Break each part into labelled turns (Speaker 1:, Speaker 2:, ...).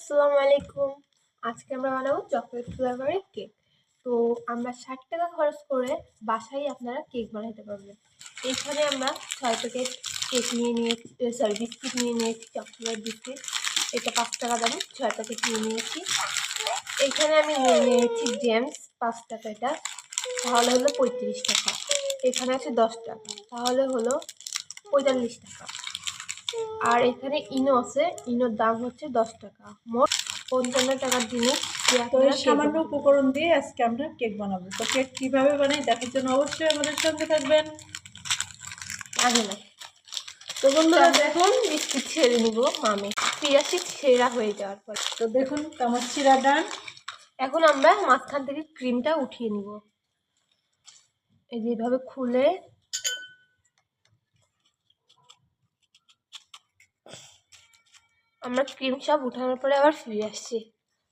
Speaker 1: আসসালামু আলাইকুম। আজকে আমরা বানাবো চকলেট ফ্লেভারের কেক তো আমরা ষাট টাকা খরচ করে বাসায় আপনারা কেক বানাতে পারবেন। এখানে আমরা ছয় প্যাকেট কেক নিয়ে নিয়েছি সরি বিস্কিট নিয়ে নিয়েছি চকলেট বিস্কিট এটা পাঁচ টাকা দামে, ছয় প্যাকেট নিয়ে নিয়েছি। এখানে আমি নিয়ে নিয়েছি জেমস পাঁচ টাকা এটা। তাহলে হলো পঁয়ত্রিশ টাকা। এখানে আছে দশ টাকা। তাহলে হলো পঁয়তাল্লিশ টাকা। আর এখানে ইনো আছে। ইনোর দাম হচ্ছে দশ টাকা। মোট পঞ্চান্ন টাকার জিনিস।
Speaker 2: তো এই সামান্য উপকরণ দিয়ে আজকে আমরা কেক বানাবো। তো কেক কীভাবে বানাই দেখার জন্য অবশ্যই আমাদের সঙ্গে থাকবেন।
Speaker 1: আগে না। তো বন্ধুরা দেখুন বিস্কুট ছেড়ে নিব মামে। পিয়াসি ছেঁড়া হয়ে যাওয়ার পর।
Speaker 2: তো দেখুন আমার চিরা ডান।
Speaker 1: এখন আমরা মাঝখান থেকে ক্রিমটা উঠিয়ে নিব। এই যেভাবে খুলে আমরা ক্রিম সব উঠানোর পরে আবার ফিরে আসছি।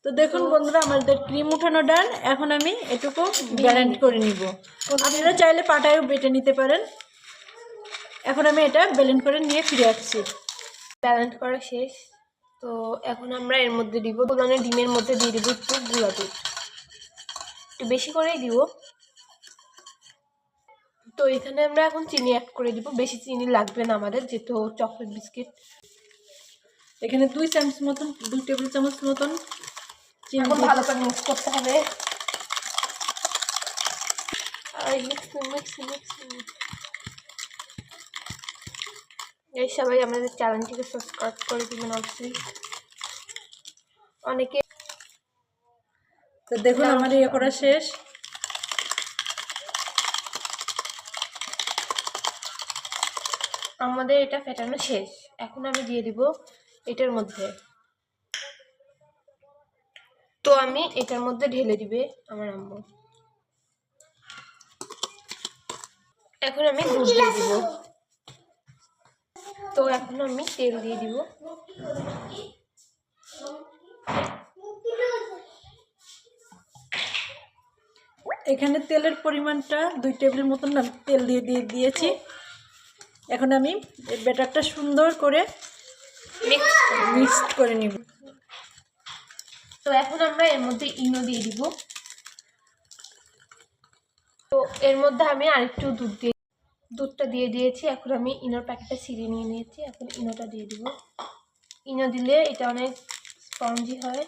Speaker 2: তো দেখুন বন্ধুরা আমাদের ক্রিম উঠানো ডান এখন আমি এটুকু ব্যালেন্ড করে নিব। আপনারা চাইলে পাটায়ও বেটে নিতে পারেন। এখন আমি এটা ব্যালেন্ড করে নিয়ে ফিরে আসছি।
Speaker 1: ব্যালেন্স করা শেষ। তো এখন আমরা এর মধ্যে দিব মানে ডিমের মধ্যে দিয়ে দিব একটু গুঁড়া দুধ একটু বেশি করেই দিব। তো এখানে আমরা এখন চিনি অ্যাড করে দিব। বেশি চিনি লাগবে না আমাদের যেহেতু চকলেট বিস্কিট
Speaker 2: এখানে দুই চামচ মতন দুই টেবিল চামচ মতন চিনি
Speaker 1: ভালো করে মিক্স করতে হবে। এই সবাই আমাদের চ্যানেলটিকে সাবস্ক্রাইব করে দিবেন অবশ্যই অনেকে
Speaker 2: তো দেখুন আমার ইয়ে করা শেষ।
Speaker 1: আমাদের এটা ফেটানো শেষ। এখন আমি দিয়ে দিব এটার মধ্যে। তো আমি এটার মধ্যে ঢেলে দিবে আমার আম্মু। এখন আমি দুধ দিয়ে দিব। তো এখন আমি তেল দিয়ে দিব।
Speaker 2: এখানে তেলের পরিমাণটা দুই টেবিল মতন না তেল দিয়ে দিয়ে দিয়েছি। এখন আমি ব্যাটারটা সুন্দর করে
Speaker 1: মিক্স
Speaker 2: মিক্সড করে নিব।
Speaker 1: তো এখন আমরা এর মধ্যে ইনো দিয়ে দিব। তো এর মধ্যে আমি আরেকটু দুধ দিয়ে দুধটা দিয়ে দিয়েছি। এখন আমি ইনোর প্যাকেটটা ছিঁড়ে নিয়ে নিয়েছি। এখন ইনোটা দিয়ে দিব। ইনো দিলে এটা অনেক স্পঞ্জি হয়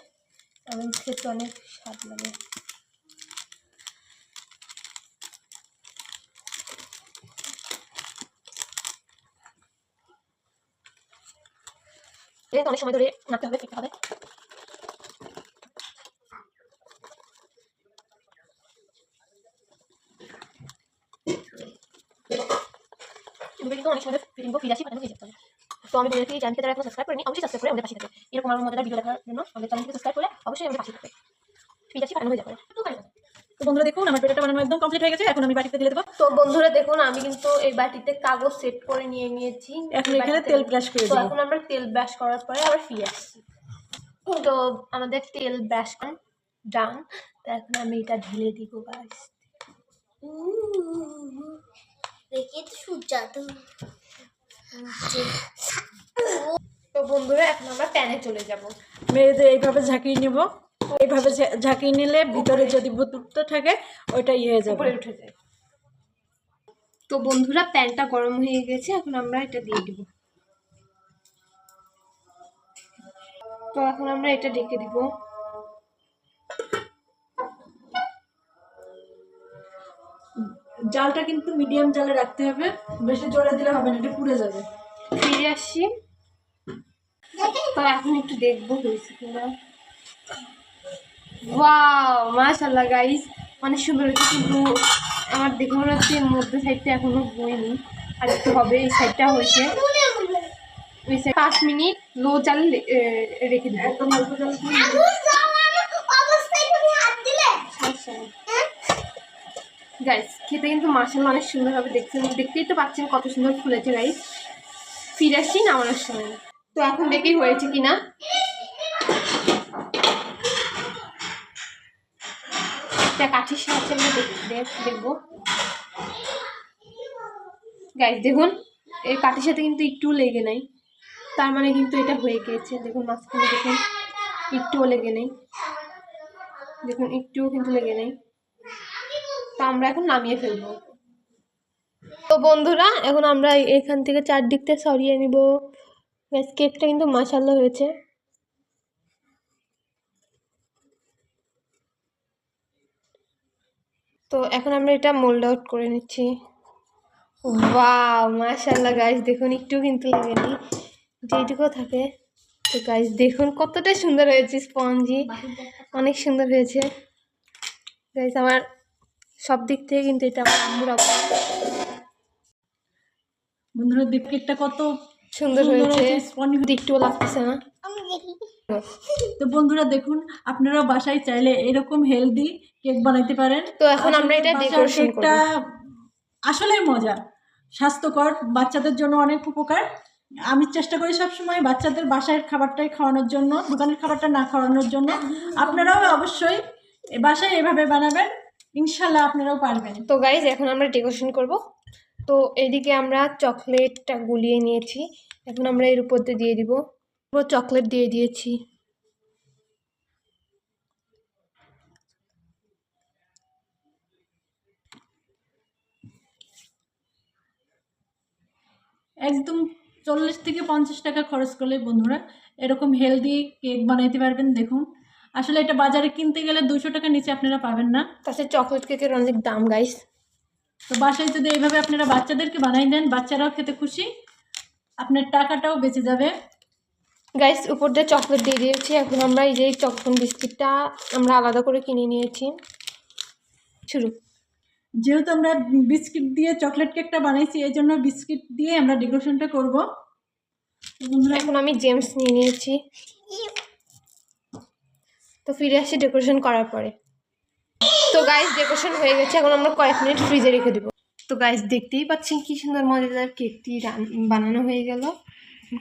Speaker 1: এবং খেতে অনেক স্বাদ লাগে। অনেক সময় ধরে নাড়তে হবে হবে। অনেক সময় ফিল্ম ফিরে আসি হয়ে যেতে হবে তো আমি বলে রাখি চ্যানেলকে তারা এখন সাবস্ক্রাইব অবশ্যই সাবস্ক্রাইব করে আমাদের পাশে এরকম আমার মজাদার ভিডিও দেখার জন্য আমাদের চ্যানেলকে সাবস্ক্রাইব করে অবশ্যই আমাদের পাশে থাকে ফিরে আসি পাঠানো হয়ে যাবে।
Speaker 2: তো বন্ধুরা দেখুন আমার ব্যাটারটা বানানো একদম কমপ্লিট হয়ে গেছে এখন আমি বাটিতে দিয়ে দেবো।
Speaker 1: তো বন্ধুরা দেখুন আমি কিন্তু এই বাটিতে কাগজ সেট করে নিয়ে নিয়েছি।
Speaker 2: এখন এখানে তেল ব্রাশ করে
Speaker 1: তো
Speaker 2: দিই
Speaker 1: এখন আমরা তেল ব্রাশ করার পরে আবার ফিরে আসছি। তো আমাদের তেল ব্রাশ ডান তো এখন আমি এটা ঢেলে দিব গাছ
Speaker 3: দেখি তো সূর্যাত
Speaker 1: তো বন্ধুরা এখন আমরা প্যানে চলে যাব।
Speaker 2: মেয়েদের এইভাবে ঝাঁকিয়ে নেব। এইভাবে ঝাঁকিয়ে নিলে ভিতরে যদি বুতুপ্ত থাকে ওইটা ইয়ে হয়ে যাবে।
Speaker 1: উঠে যায়। তো বন্ধুরা প্যানটা গরম হয়ে গেছে এখন আমরা এটা দিয়ে দিব। তো এখন আমরা এটা ঢেকে দিব।
Speaker 2: জালটা কিন্তু মিডিয়াম জালে রাখতে হবে বেশি জোরে দিলে হবে না এটা পুড়ে যাবে।
Speaker 1: ফিরে আসছি তো এখন একটু দেখব হয়েছে কিনা। ওয়াও মাশাল্লাহ গাইস অনেক সুন্দর হয়েছে কিন্তু আমার দেখে মনে হচ্ছে মধ্যে সাইডটা এখনও বইনি। আর একটু হবে এই সাইডটা হয়েছে। ওই সাইড পাঁচ মিনিট লো চাল রেখে দেবো। গাইস খেতে কিন্তু মার্শাল্লাহ অনেক সুন্দর হবে দেখছেন? দেখতেই তো পাচ্ছেন কত সুন্দর ফুলেছে গাইস ফিরে আসছি নামানোর সময় তো এখন দেখি হয়েছে কিনা। এটা কাঠির সাহায্যে আমরা দেখ- দেখ- দেখব। গাইস দেখুন, এই কাঠির সাথে কিন্তু একটু লেগে নাই। তার মানে কিন্তু এটা হয়ে গিয়েছে দেখুন, মাঝখানে দেখুন, একটুও লেগে নেই। দেখুন, একটুও কিন্তু লেগে নেই। তো আমরা এখন নামিয়ে ফেলব। তো বন্ধুরা, এখন আমরা এখান থেকে চারদিকটা সরিয়ে নিব। কেকটা কিন্তু মাসাল্লা হয়েছে। তো এখন আমরা এটা মোল্ড আউট করে নিচ্ছি। ওয়াও মাশাল্লাহ গাইস দেখুন একটু কিন্তু লাগেনি। যেটুকু থাকে। তো গাইস দেখুন কতটা সুন্দর হয়েছে স্পঞ্জি অনেক সুন্দর হয়েছে। গাইস আমার সব দিক থেকে কিন্তু এটা আমার আম্মুর
Speaker 2: বন্ধুরা দেখ কেকটা কত
Speaker 1: সুন্দর হয়েছে।
Speaker 2: স্পঞ্জ
Speaker 1: একটুও লাগতেছে না?
Speaker 2: তো বন্ধুরা দেখুন আপনারাও বাসায় চাইলে এরকম হেলদি কেক বানাইতে পারেন।
Speaker 1: তো এখন আমরা এটা ডেকোরেশন করব।
Speaker 2: আসলে মজা স্বাস্থ্যকর বাচ্চাদের জন্য অনেক উপকার। আমি চেষ্টা করি সবসময় বাচ্চাদের বাসায় খাবারটাই খাওয়ানোর জন্য দোকানের খাবারটা না খাওয়ানোর জন্য। আপনারাও অবশ্যই বাসায় এভাবে বানাবেন ইনশাল্লাহ আপনারাও পারবেন।
Speaker 1: তো গাইজ এখন আমরা ডেকোরেশন করব। তো এদিকে আমরা চকলেটটা গুলিয়ে নিয়েছি। এখন আমরা এর উপর দিয়ে দিয়ে দিব। পুরো চকলেট দিয়ে দিয়েছি।
Speaker 2: একদম চল্লিশ থেকে পঞ্চাশ টাকা খরচ করলে বন্ধুরা এরকম হেলদি কেক বানাইতে পারবেন দেখুন। আসলে এটা বাজারে কিনতে গেলে দুশো টাকা নিচে আপনারা পাবেন না।
Speaker 1: তাছাড়া চকলেট কেকের অনেক দাম গাইস
Speaker 2: তো বাসায় যদি এইভাবে আপনারা বাচ্চাদেরকে বানাই দেন বাচ্চারাও খেতে খুশি আপনার টাকাটাও বেঁচে যাবে।
Speaker 1: গাইস উপর দিয়ে চকলেট দিয়ে দিয়েছি। এখন আমরা এই যে চকলেট বিস্কিটটা আমরা আলাদা করে কিনে নিয়েছি। শুরু।
Speaker 2: যেহেতু আমরা বিস্কিট দিয়ে চকলেট কেকটা বানাইছি, এই জন্য বিস্কিট দিয়ে আমরা ডেকোরেশনটা করব।
Speaker 1: এখন আমি জেমস নিয়ে নিয়েছি। তো ফিরে আসি ডেকোরেশন করার পরে। তো গাইস ডেকোরেশন হয়ে গেছে। এখন আমরা কয়েক মিনিট ফ্রিজে রেখে দিব। তো গাইস দেখতেই পাচ্ছেন কি সুন্দর মজাদার কেকটি বানানো হয়ে গেল।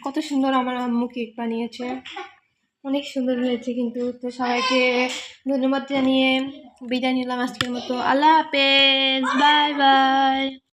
Speaker 1: কত সুন্দর আমার আম্মু কেক বানিয়েছে। অনেক সুন্দর হয়েছে কিন্তু। তো সবাইকে ধন্যবাদ জানিয়ে বিদায় নিলাম আজকের মতো। আল্লাহ হাফেজ। Bye bye.